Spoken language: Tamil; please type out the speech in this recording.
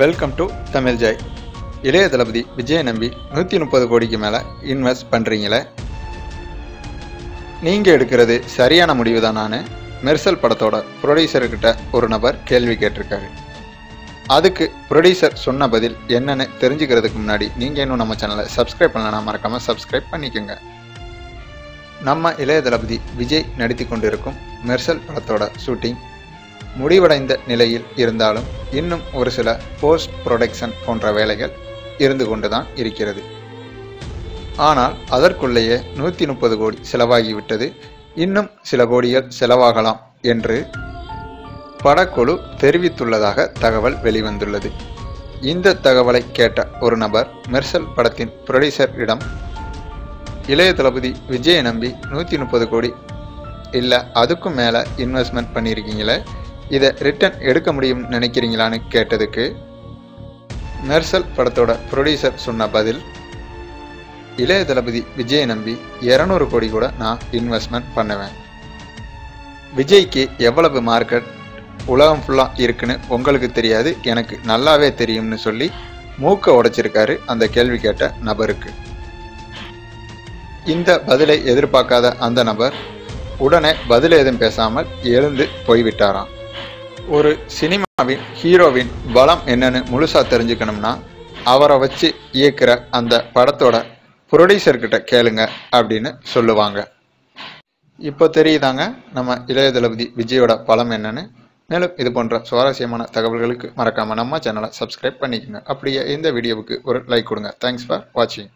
வெல்கம் டு தமிழ் ஜாய் இளைய தளபதி விஜய் நம்பி நூற்றி முப்பது கோடிக்கு மேலே இன்வெஸ்ட் பண்ணுறீங்களே நீங்கள் எடுக்கிறது சரியான முடிவு தானான்னு மெர்சல் படத்தோட ப்ரொடியூசர்கிட்ட ஒரு நபர் கேள்வி கேட்டிருக்காரு. அதுக்கு ப்ரொடியூசர் சொன்ன பதில் என்னன்னு தெரிஞ்சுக்கிறதுக்கு முன்னாடி நீங்கள் இன்னும் நம்ம சேனலை சப்ஸ்கிரைப் பண்ணலன்னா மறக்காமல் சப்ஸ்கிரைப் பண்ணிக்கோங்க. நம்ம இளைய தளபதி விஜய் நடித்து கொண்டிருக்கும் மெர்சல் படத்தோட ஷூட்டிங் முடிவடைந்த நிலையில் இருந்தாலும் இன்னும் ஒரு சில போஸ்ட் ப்ரொடக்ஷன் போன்ற வேலைகள் இருந்து கொண்டுதான் இருக்கிறது. ஆனால் அதற்குள்ளேயே நூற்றி முப்பது கோடி செலவாகிவிட்டது. இன்னும் சில கோடிகள் செலவாகலாம் என்று படக்குழு தெரிவித்துள்ளதாக தகவல் வெளிவந்துள்ளது. இந்த தகவலை கேட்ட ஒரு நபர் மெர்சல் படத்தின் புரொடியூசரிடம் இளைய தளபதி விஜயை நம்பி நூற்றி முப்பது கோடி இல்லை அதுக்கும் மேலே இன்வெஸ்ட்மெண்ட் பண்ணியிருக்கீங்களே? இதை ரிட்டர்ன் எடுக்க முடியும்னு நினைக்கிறீங்களான்னு கேட்டதுக்கு மெர்சல் படத்தோட ப்ரொடியூசர் சொன்ன பதில் இளைய தளபதி விஜயை நம்பி இரநூறு கோடி கூட நான் இன்வெஸ்ட்மெண்ட் பண்ணுவேன். விஜய்க்கு எவ்வளவு மார்க்கெட் உலகம் ஃபுல்லாக இருக்குன்னு உங்களுக்கு தெரியாது எனக்கு நல்லாவே தெரியும்னு சொல்லி மூக்க உடைச்சிருக்காரு அந்த கேள்வி கேட்ட நபருக்கு. இந்த பதிலை எதிர்பார்க்காத அந்த நபர் உடனே பதில் எதுவும் பேசாமல் எழுந்து போய்விட்டாராம். ஒரு சினிமாவின் ஹீரோவின் பலம் என்னன்னு முழுசா தெரிஞ்சுக்கணும்னா அவரை வச்சு இயக்குற அந்த படத்தோட ப்ரொடியூசர்கிட்ட கேளுங்க அப்படின்னு சொல்லுவாங்க. இப்போ தெரியுதாங்க நம்ம இளைய தளபதி விஜயோட பலம் என்னன்னு? மேலும் இது போன்ற சுவாரஸ்யமான தகவல்களுக்கு மறக்காம நம்ம சேனலை சப்ஸ்கிரைப் பண்ணிக்கோங்க. அப்படியே இந்த வீடியோவுக்கு ஒரு லைக் கொடுங்க. தேங்க்ஸ் ஃபார் வாட்சிங்